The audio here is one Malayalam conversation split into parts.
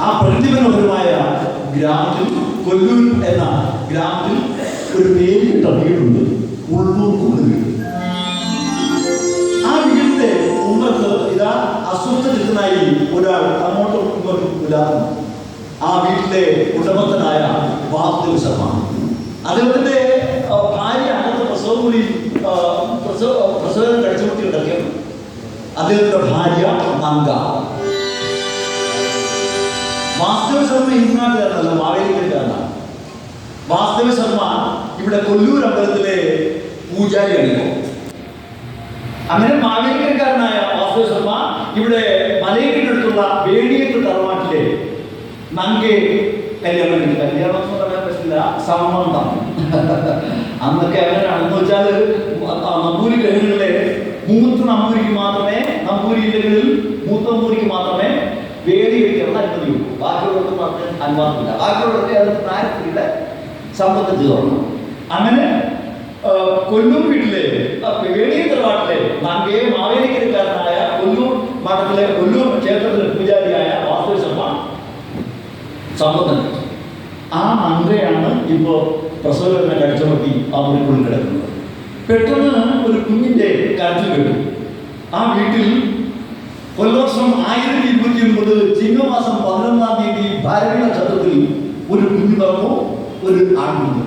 ആ പ്രതിമനോഹരമായ ഗ്രാമത്തിൽ കൊല്ലൂർ എന്ന ഗ്രാമത്തിൽ ഒരു പേര് വീടുണ്ട് ഉള്ളൂർ വീട് ആ വീടിന്റെ ഉമ്മത്ത് ഇതാ അസ്വസ്ഥനായി ഒരാൾ അങ്ങോട്ടും ഇങ്ങോട്ടും പുലാറുന്നു ആ വീട്ടിലെ ഉടമസ്ഥനായ വാസ്തു ശർമ്മ. അദ്ദേഹത്തിന്റെ ഭാര്യ അകത്ത് പ്രസവമുറിയിൽ ആ, പ്രസവ പ്രസവം കഴിച്ചുകൊട്ടി അദ്ദേഹത്തിന്റെ ഭാര്യ മങ്ക വാസ്തവ ശർമ്മ ഹിന്ദുനാട്ടുകാരനല്ല മാവേലിക്കാരനാണ് വാസ്തവ ശർമ്മ ഇവിടെ കൊല്ലൂർ അമ്പലത്തിലെ പൂജാരിയാണ് ഇപ്പോൾ അങ്ങനെ മാവേലിക്കരക്കാരനായ വാസ്തവ ശർമ്മ ഇവിടെ മലയക്കിനടുത്തുള്ള വേടിയത്ത് തറവാട്ടിലെ നങ്കെ കല്യാണം കഴിച്ചു. കല്യാണം എന്ന് പറയാൻ പറ്റില്ല സംബന്ധം അന്നൊക്കെ എങ്ങനെയാണെന്ന് വെച്ചാൽ നമ്പൂരി ഗ്രഹങ്ങളിലെ മൂത്ത നമ്പൂരിക്ക് മാത്രമേ നമ്പൂരി ഇല്ലങ്ങളിൽ മൂത്ത നമ്പൂരിക്ക് മാത്രമേ വേടി കഴിക്കാനുള്ള അനുമതിയുള്ളൂ ബാക്കിയുള്ളവർക്ക് മാത്രമേ അനുവാദമില്ല. ബാക്കിയുള്ളവർക്ക് അത് നായത്തിയുടെ സമ്പത്ത് ചേർന്നു അങ്ങനെ കൊല്ലൂർ വീട്ടിലെ ആ വേടിയ തറവാട്ടിലെ നങ്കയെ മാവേലിക്കരക്കാരനായ കൊല്ലൂർ മഠത്തിലെ കൊല്ലൂർ ക്ഷേത്രത്തിലെ പൂജാരിയായ വാസ്തു ശർമ്മ സമ്പത്തൻ ആ മന്ത്രയാണ് ഇപ്പോൾ പ്രസവവേദന കടിച്ചമർത്തി ആ മുറിക്കുള്ളിൽ കിടക്കുന്നത്. പെട്ടെന്ന് ഒരു കുഞ്ഞിന്റെ കരച്ചിൽ കേട്ടു. ആ വീട്ടിൽ കൊല്ലവർഷം ആയിരത്തി ഇരുന്നൂറ്റി ഒൻപത് ചിങ്ങമാസം പതിനൊന്നാം തീയതി ഭാരവീ നക്ഷത്രത്തിൽ ഒരു കുഞ്ഞു പിറന്നു ഒരു ആൺകുഞ്ഞ്.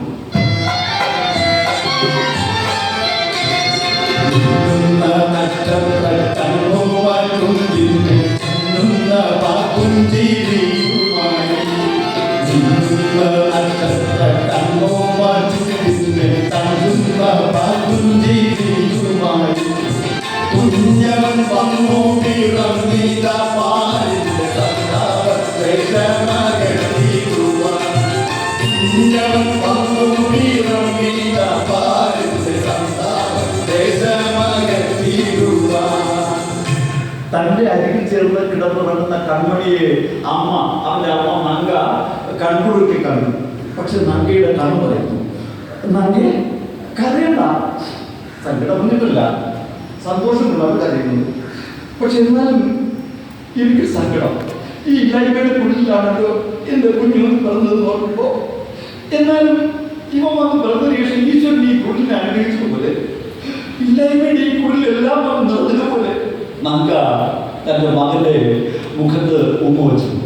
ചേർന്ന് വരുന്ന കൺമണിയെ അമ്മ അവന്റെ അമ്മ നങ്ക കൺകുടുക്കി കണ്ടു. പക്ഷെ നങ്കയുടെ കണ്ണു പറയുന്നു നങ്കെ കരയണ്ട. സങ്കടം വന്നിട്ടില്ല സന്തോഷമുള്ള അവർ കരയുന്നത് പക്ഷെ എന്നാലും എനിക്ക് സങ്കടം. ഈ ഇല്ലായ്മയുടെ കുടിലാണല്ലോ എന്റെ കുഞ്ഞു പറഞ്ഞത് നോക്കുമ്പോ എന്നാലും ഇവ വന്ന് പറഞ്ഞ ശേഷം ഈശ്വരൻ ഈ കുടിലിനെ അനുഗ്രഹിച്ചതുപോലെ ഇല്ലായ്മയുടെ ഈ കുടിലെല്ലാം വന്ന് നിറഞ്ഞതുപോലെ നങ്ക തന്റെ മകന്റെ മുഖത്ത് ഉമ്മ വെച്ചു സുരൻ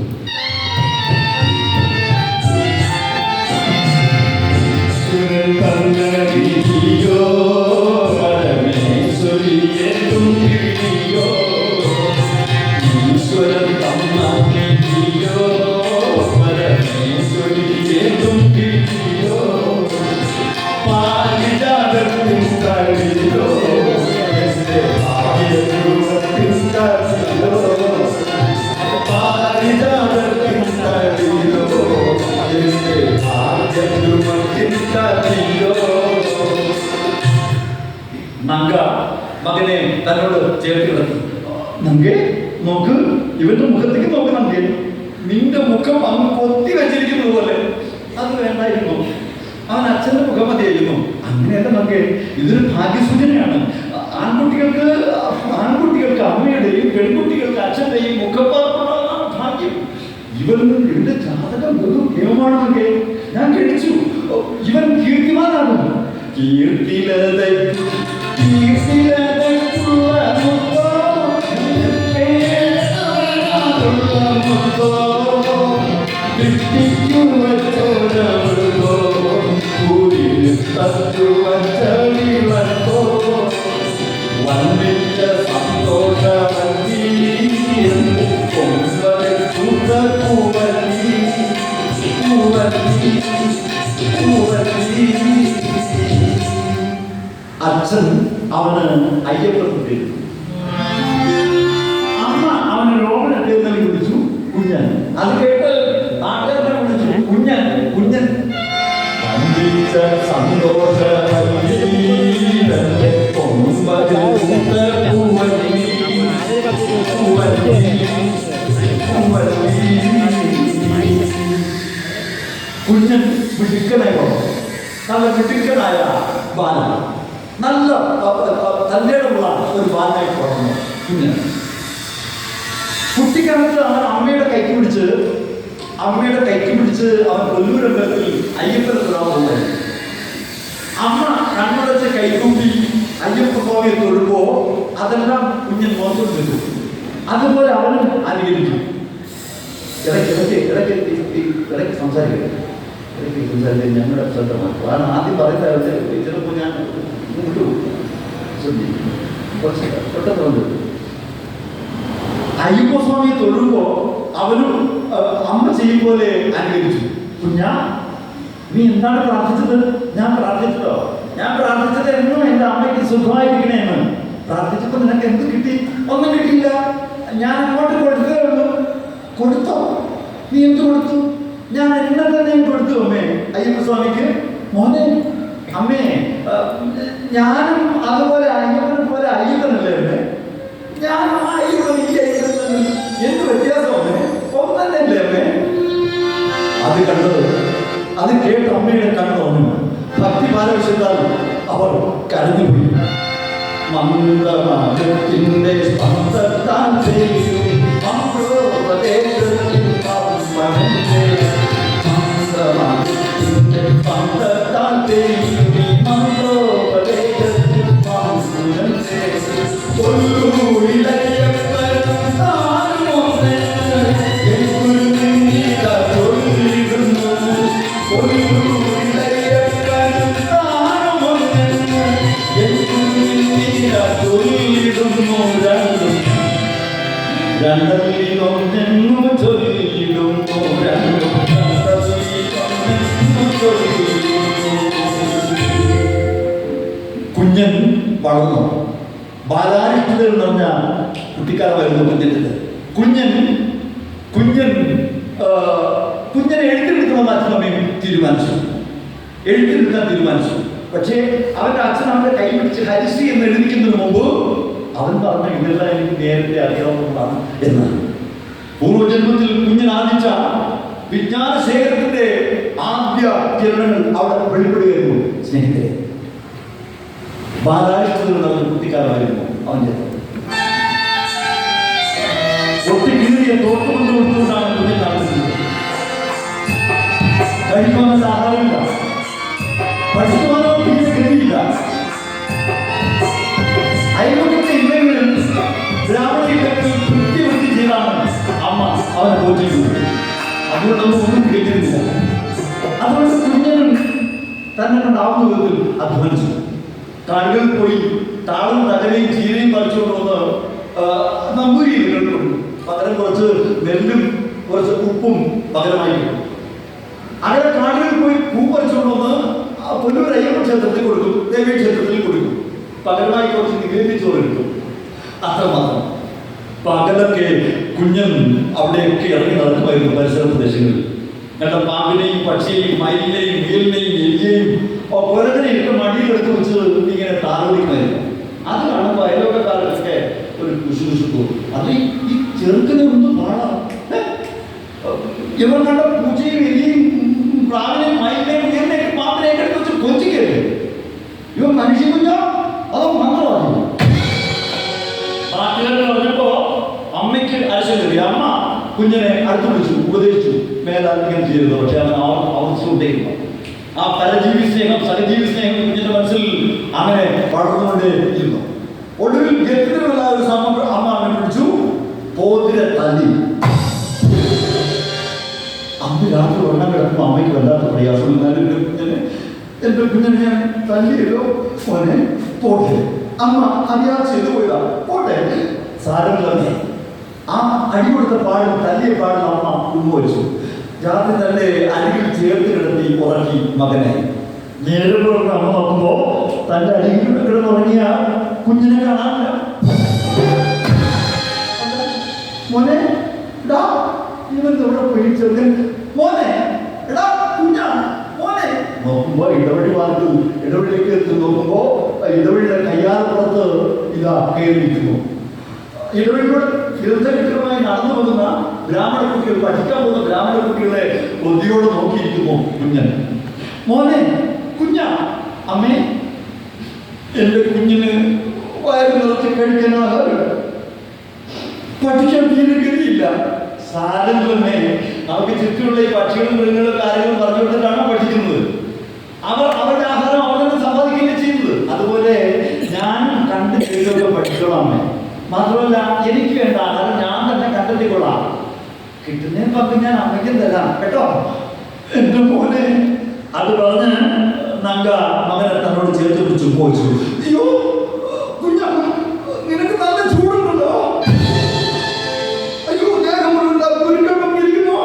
നങ്ക. മകനെ തന്നോട് ചേർത്ത് കിടന്നു നങ്കെ നോക്ക് ഇവന്റെ മുഖത്തേക്ക് നോക്ക് നങ്കെ. നിന്റെ മുഖം അങ്ങ് കൊത്തി വെച്ചിരിക്കുന്നത് പോലെ. അത് വേണ്ടായിരുന്നു. അവൻ അച്ഛന്റെ മുഖം മതിയായിരുന്നു. അങ്ങനെയല്ല നങ്കെ ഇതൊരു ഭാഗ്യസൂചനയാണ്. ആൺകുട്ടികൾക്ക് ആൺകുട്ടികൾക്ക് അമ്മയുടെയും പെൺകുട്ടികൾക്ക് അച്ഛന്റെയും മുഖപ്പാർപ്പുള്ളതാണ് ഭാഗ്യം. ഇവൻ എന്റെ ജാതകം വെറും നിയമമാണെന്നൊക്കെ ഞാൻ കഴിച്ചു ഇവൻ കീർത്തിമാനാണ് കീർത്തിലതൈ കൂവല്ലി കൂവല്ലി അച്ഛൻ അവന് അയ്യപ്പൻ പേര് അമ്മ അവന് രോമന പേര് നൽകി കുഞ്ഞൻ മിടുക്കനായി വളർന്നു. നല്ല മിടുക്കനായ ബാലൻ. നല്ല തല്ലേടുള്ള ഒരു ബാലനായി പോകുന്നു കുഞ്ഞൻ. കുട്ടിക്കാലത്ത് അവൻ അമ്മയുടെ കൈക്ക് പിടിച്ച് അമ്മയുടെ കൈക്ക് പിടിച്ച് അവൻ കൊല്ലൂരമ്പലത്തിൽ അയ്യപ്പനെ തൊഴാൻ അമ്മ കണ്ണടച്ച് കൈക്കൂട്ടി അയ്യപ്പ സ്വാമിയെ തൊഴുമ്പോ അതെല്ലാം കുഞ്ഞൻ മോശം അതുപോലെ അവനും അനുകരിക്കും ഇടയ്ക്ക് ഇടയ്ക്ക് ഇടയ്ക്ക് ഇടയ്ക്ക് സംസാരിക്കും. ഇടയ്ക്ക് സംസാരിക്കും ഞങ്ങളുടെ ശ്രദ്ധമാണ്. കാരണം ആദ്യം പറയുന്നത് ചിലപ്പോൾ ഞാൻ കുറച്ച് പെട്ടെന്ന് വന്നു അയ്യപ്പസ്വാമിയെ തൊഴുമ്പോ അവനും അമ്മ ചെയ്യും പോലെ അനുകരിച്ചു. കുഞ്ഞാ നീ എന്താണ് പ്രാർത്ഥിച്ചത്? ഞാൻ പ്രാർത്ഥിച്ചതോ ഞാൻ പ്രാർത്ഥിച്ചത് എന്നും എന്റെ അമ്മയ്ക്ക് സുഖമായിരിക്കണേന്ന്. പ്രാർത്ഥിച്ചപ്പോൾ നിനക്ക് എന്ത് കിട്ടി? ഒന്നും കിട്ടിയില്ല. ഞാൻ അങ്ങോട്ട് കൊടുത്തേ ഉള്ളൂ കൊടുത്തോ? നീ എന്ത് കൊടുത്തു? ഞാൻ എന്നെ തന്നെ കൊടുത്തു അമ്മേ. അയ്യപ്പ സ്വാമിക്ക്. മോനെ അമ്മേ ഞാനും അതുപോലെ അയ്യപ്പനെ പോലെ അയ്യപ്പനല്ലേ അമ്മേ തമ്മിൽ എന്ത് അമ്മേ? അത് കണ്ടത്? അത് കേട്ട് അമ്മയുടെ കണ്ണു തോന്നുന്നു ഭക്തി പാരവശ്യത്താൽ അവർ കരഞ്ഞുപോയി. മന്ദമാനത്തിന്റെ സ്പന്ദത്താൽ ചെയ്യും കുഞ്ഞൻ വളർന്നു. ബാലാരിഷ്ടതകൾ നിറഞ്ഞ കുട്ടിക്കാലമായിരുന്നു കുഞ്ഞിന്റെ കുഞ്ഞൻ കുഞ്ഞൻ കുഞ്ഞനെ എഴുത്തെടുക്കണമെന്ന് അച്ഛനമ്മയും തീരുമാനിച്ചു. എഴുത്തെടുക്കാൻ തീരുമാനിച്ചു. പക്ഷേ അവന്റെ അച്ഛൻ അവന്റെ കൈ പിടിച്ച് ഹരിശ്രീ എന്ന് എഴുതിക്കുന്നതിന് മുമ്പ് അവൻ പറഞ്ഞ ഇതെല്ലാം എനിക്ക് നേരത്തെ അറിയാവുന്നതാണ് എന്നാണ്. പൂർവജന്മത്തിൽ കുഞ്ഞൻ ആദിച്ച വിജ്ഞാന ശേഖരത്തിന്റെ ആദ്യ കിരണങ്ങൾ അവിടെ വെളിപ്പെടുകയായിരുന്നു. സ്നേഹിതരെ ബാലാരിഷ്ടതകൾ നടന്ന കുട്ടിക്കാലമായിരുന്നു അവന്റെ ഒട്ടി കുഞ്ഞൻ നടത്തുന്നത് ആഹാരമില്ല പോറ്റിയിരുന്നത് അതുകൊണ്ടൊന്നും ഒന്നും കേട്ടിരുന്നില്ല. അതുകൊണ്ട് കുഞ്ഞനും തന്നെ കൊണ്ടാവുന്ന വിധത്തിൽ അധ്വാനിച്ചു. കാടുകളിൽ പോയി താളും തകരയും ചീരയും പറിച്ചുകൊണ്ട് വന്ന് ആ, നമ്പൂരികൾ കൊടുക്കും പകരം കുറച്ച് നെല്ലും കുറച്ച് ഉപ്പും പകരമായി അങ്ങനെ കാടുകളിൽ പോയി പൂ പറിച്ചുകൊണ്ട് വന്ന് പൊന്നൂർ അയ്യപ്പ ക്ഷേത്രത്തിൽ കൊടുക്കും ദേവീ ക്ഷേത്രത്തിൽ കൊടുക്കും. പകരമായി കുറച്ച് ചോറ് അത്രമാത്രം. പകലൊക്കെ കുഞ്ഞൻ അവിടെയൊക്കെ ഇറങ്ങി നടക്കുമായിരുന്നു പരിസര പ്രദേശങ്ങളിൽ. കണ്ട പാമ്പിനെയും പക്ഷിയെയും മയിലിനെയും മുയലിനെയും എലിയെയും കുരകനെയൊക്കെ മടിയിലെടുത്ത് വെച്ച് ഇങ്ങനെ താലോലിക്കുമായിരുന്നു. അത് കാണുമ്പോൾ അയലോക്കക്കാരൊക്കെ ഒരു കുശുകുശുക്കു അത് ഈ- ചെറുക്കനെ ഒന്നും പാടാം? ഇവർ കണ്ട പൂജയും എലിയും പ്രാവിനെയും മയിലിനെയും മുയലിനെയൊക്കെ പാമ്പിനെയൊക്കെ എടുത്ത് വെച്ച് കൊച്ചിക്കരുത് ഇവ മനുഷ്യ കുഞ്ഞോ കുഞ്ഞിനെ അടുത്ത് വിളിച്ചു ഉപദേശിച്ചു. മേലാൽ ഇങ്ങനെ ചെയ്തത് പക്ഷെ അവൻ അവർ ആവർത്തിച്ചുകൊണ്ടേയിരുന്നു ആ പരജീവി സ്നേഹം സഹജീവി സ്നേഹം കുഞ്ഞിന്റെ മനസ്സിൽ അങ്ങനെ വളർന്നുകൊണ്ടേ ഇരുന്നു ഒടുവിൽ ഗത്തിനുള്ള ഒരു സമയം അമ്മ അവനെ വിളിച്ചു പോതിര തല്ലി. അമ്മ രാത്രി ഉറങ്ങാൻ കിടക്കുമ്പോൾ അമ്മയ്ക്ക് വല്ലാത്ത പ്രയാസം. എന്നാലും എന്റെ കുഞ്ഞിനെ എന്റെ കുഞ്ഞിനെ ഞാൻ തല്ലിയല്ലോ മോനെ പോട്ടെ. അമ്മ അറിയാതെ ചെയ്തു പോയതാ. പോട്ടെ. സാരമില്ല ആ അടി കൊടുത്ത പാടും തല്ലിയ പാടും അമ്മ കുമ്പോച്ചു രാത്രി തന്നെ അരികിൽ ചേർത്ത് കിടത്തി ഉറക്കി മകനെ. നേരിട്ട് പുറത്ത് അമ്മ നോക്കുമ്പോ തന്റെ അരികിൽ കിടന്നുറങ്ങിയ കുഞ്ഞിനെ കാണാനില്ല. മോനെ ഇടാ ഇവൻ ഇവിടെ പോയി ചെറുക്കൻ മോനെ എടാ കുഞ്ഞ മോനെ. നോക്കുമ്പോ ഇടവഴി മാറ്റു ഇടവഴിയിലേക്ക് എത്തി നോക്കുമ്പോ ഇടവഴിയുടെ കയ്യാലപ്പുറത്ത് ഇതാ കയറിയിരിക്കുന്നു ഇടവഴിയുടെ ദീർഘചക്രമായി നടന്നു പോകുന്ന ബ്രാഹ്മണ കുട്ടികൾ പഠിക്കാൻ പോകുന്ന ബ്രാഹ്മണ കുട്ടികളെ കൊതിയോട് നോക്കിയിരിക്കുമോ കുഞ്ഞൻ. മോനെ കുഞ്ഞ അമ്മേ. എന്റെ കുഞ്ഞിന് വയറ് നിറച്ച് കഴിക്കാൻ പഠിക്കാൻ തീരെ ഗതിയില്ല സാരമില്ലെന്നേ നമുക്ക് ചുറ്റുമുള്ള ഈ പക്ഷികളും മൃഗങ്ങളും കാര്യങ്ങളും പറഞ്ഞു കൊടുത്തിട്ടാണ് പഠിക്കുന്നത് അവർ അവരുടെ ആഹാരം അവർ തന്നെ സമ്പാദിക്കുകയും ചെയ്യുന്നത് അതുപോലെ ഞാൻ കണ്ട് ചെയ്തൊക്കെ പഠിച്ചോളാം മാത്രമല്ല എനിക്ക് വേണ്ട ആഹാരം ഞാൻ തന്നെ കണ്ടെത്തിക്കൊള്ളാം കിട്ടുന്നതിന് പങ്ക് ഞാൻ അമ്മയ്ക്കും തരാം കേട്ടോ? എന്റെ മോനെ അത് പറഞ്ഞ് നങ്ക മകനെ തന്നോട് ചേർത്ത് പിടിച്ചു പോയിച്ചു അയ്യോ കുഞ്ഞ നിനക്ക് നല്ല ചൂടുണ്ടല്ലോ. അയ്യോ ദേഹം മുഴുവൻ ദാ കുരുക്കൾ ഇരിക്കുന്നു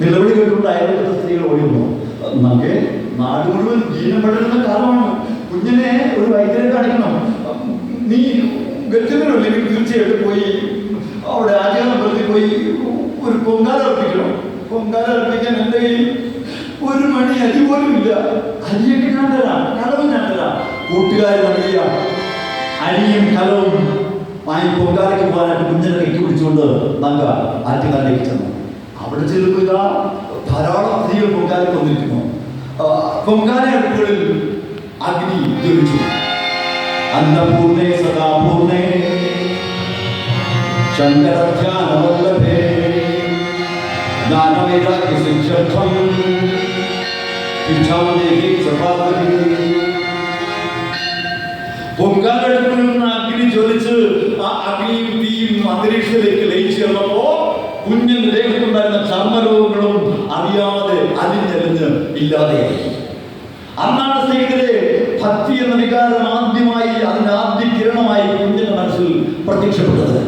നിലവിളി കേട്ടുകൊണ്ട് അയൽപക്കത്തെ സ്ത്രീകൾ ഓടിയുന്നു നമുക്ക് നാട് മുഴുവൻ ജീവൻ പടരുന്ന കാലമാണ്. കുഞ്ഞിനെ ഒരു വൈദ്യരെ കാണിക്കണം നീ ഗത്യത്തിനല്ലേ നീ തീർച്ചയായിട്ടും പോയി അവിടെ ആചാരമ്പലത്തിൽ പോയി ഒരു പൊങ്കാല അർപ്പിക്കണം. പൊങ്കാല അർപ്പിക്കാൻ എന്റെ ഒരു മണി അരി പോലും ഇല്ല. അരിയൊക്കെ ഞാൻ തരാം കലവും ഞാൻ തരാം. കൂട്ടുകാർ നൽകിയ അരിയും കലവും വാങ്ങി പൊങ്കാലയ്ക്ക് പോകാനായിട്ട് കുഞ്ഞിനെ കൈക്ക് പിടിച്ചുകൊണ്ട് നങ്ക ആറ്റുകാലിലേക്ക് ചെന്നു. അവിടെ ചെല്ലുമ്പോൾ ധാരാളം സ്ത്രീകൾ പൊങ്കാലയ്ക്ക് വന്നിരിക്കുന്നു. പൊങ്കാല അടുപ്പുകളിൽ അഗ്നി ജ്വലിച്ചു. അന്നപൂർണേ സദാപൂർണേ. ശങ്കരധ്യാനവല്ലഭേ ജ്ഞാനവൈരാഗ്യ സിദ്ധ്യർത്ഥം പിഠാമദേഹി സഭാപതി. പൊങ്കാലെടുപ്പിൽ നിന്ന് അഗ്നി ജ്വലിച്ച് ആ അഗ്നിയും തീയും അന്തരീക്ഷത്തിലേക്ക് ലയിച്ചു ചേർന്നപ്പോ കുഞ്ഞിന് ദേഹത്തുണ്ടായിരുന്ന ചർമ്മരോഗങ്ങളും അറിയാതെ അലിഞ്ഞലിഞ്ഞ് ഇല്ലാതെയായി. അന്നാണ് സ്നേഹിതരെ ഭക്തി എന്ന വികാരം ആദ്യമായി അതിന്റെ ആദ്യ കിരണമായി കുഞ്ഞിന്റെ മനസ്സിൽ പ്രത്യക്ഷപ്പെട്ടത്.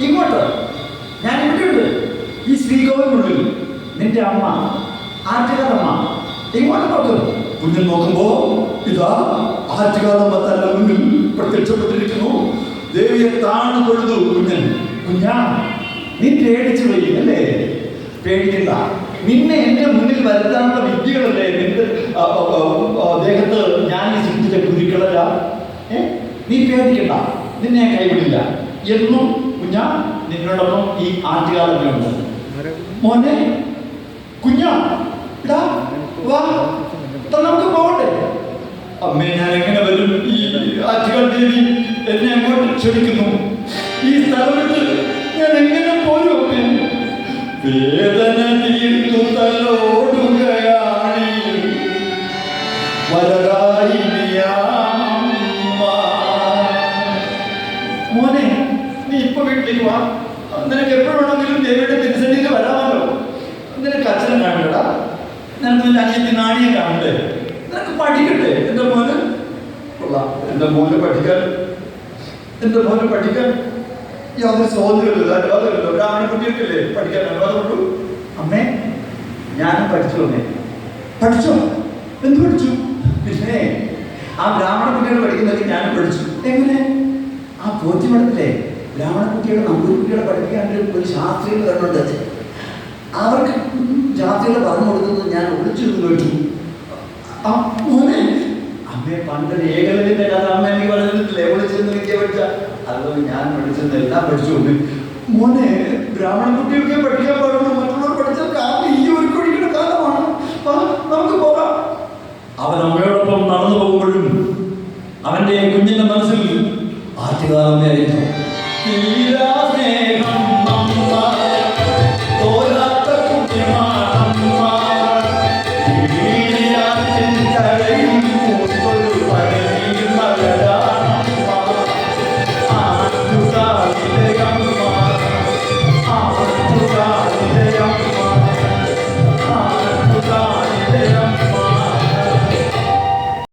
ഇങ്ങോട്ട്. ഞാൻ ഇവിടെയുണ്ട് ഈ ശ്രീകോവിനുള്ളിൽ നിന്റെ അമ്മ ആറ്റുകാലമ്മ ഇങ്ങോട്ട് നോക്ക്. കുഞ്ഞിൽ നോക്കുമ്പോ ഇതാ ആറ്റുകാലമ്മ തന്റെ മുന്നിൽ പ്രത്യക്ഷപ്പെട്ടിരിക്കുന്നു. ദേവിയെ താണു തൊഴുതു കുഞ്ഞൻ. കുഞ്ഞാ നീ പേടിച്ചു പോയി അല്ലേ പേടിക്കണ്ട. നിന്നെ എന്റെ മുന്നിൽ വരുത്താനുള്ള വിദ്യകളല്ലേ നിന്റെ ദേഹത്ത് ഞാൻ ഈ സൃഷ്ടിച്ച കുരുക്കളല്ല? ഏ? നീ പേടിക്കണ്ട. നിന്നെ കൈവിടില്ല. എന്നും കുഞ്ഞാ നിന്നോടൊപ്പം ഈ ആറ്റുകാലമ്മയുണ്ട് മോനെ കുഞ്ഞാ ഇടാ വാ നമുക്ക് പോകട്ടെ അമ്മേ ഞാൻ എങ്ങനെ വരും? ഈ ആറ്റുകാൽ എന്നെ അങ്ങോട്ട് ക്ഷണിക്കുന്നു. ഈ സ്ഥലത്ത് ഞാൻ എങ്ങനെ പോരും വേദന തീർത്തു തലോടുകയാണ്. മോനെ ഇപ്പൊ നിനക്ക് എപ്പോഴും വേണമെങ്കിലും ദേവിയുടെ തിരുസന്നിധിയിൽ വരാമല്ലോ. നിനക്ക് അച്ഛനെ കാണണ്ടടാ. നിനക്ക് നിന്റെ അനിയത്തി നാണിയെ കാണണ്ടേ. നിനക്ക് പഠിക്കട്ടെ എന്റെ മോന്? കൊള്ളാം. എന്റെ മോന് പഠിക്കാൻ? എന്റെ മോന് പഠിക്കാൻ? യാതൊരു സ്വാതന്ത്ര്യമില്ല അനുവാദമില്ല ഒരു ആൺകുട്ടിയൊക്കെ പഠിക്കാൻ അനുവാദമുള്ളൂ. അമ്മേ ഞാനും പഠിച്ചു അമ്മേ പഠിച്ചോ? എന്ത് പഠിച്ചു? പിന്നെ ആ ബ്രാഹ്മണ കുട്ടികൾ പഠിക്കുന്നതൊക്കെ ഞാനും പഠിച്ചു. എങ്ങനെ? ആ പോറ്റി പഠിത്തില്ലേ ബ്രാഹ്മണ കുട്ടികളെ നമ്പൂരി കുട്ടികളെ പഠിപ്പിക്കാൻ ഒരു ശാസ്ത്രീയ കണ്ടുണ്ട് അവർക്ക് ജാതികളെ പറഞ്ഞു കൊടുക്കുന്നത് ഞാൻ ഒളിച്ചിരുന്ന് കേട്ടു. മോനെ അമ്മയെ പണ്ട് ഏകലവിന്റെ കഥ അമ്മ എനിക്ക് പറഞ്ഞിട്ടില്ലേ? ഒളിച്ചിരുന്ന് വിദ്യ പഠിച്ച. അതുപോലെ ഞാൻ പഠിച്ചിരുന്ന എല്ലാം പഠിച്ചുകൊണ്ട്. മോനെ ബ്രാഹ്മണ കുട്ടിയൊക്കെ പഠിക്കാൻ പാടുള്ളൂ. മറ്റുള്ളവർ പഠിച്ചാൽ കാരണം ഈ ഒരു കുഴിക്കുന്ന കാലമാണ്. നമുക്ക് പോകാം. അവൻ അമ്മയോടൊപ്പം നടന്നു പോകുമ്പോഴും അവന്റെ കുഞ്ഞിന്റെ മനസ്സിൽ ആറ്റുകാലമ്മയായിരുന്നു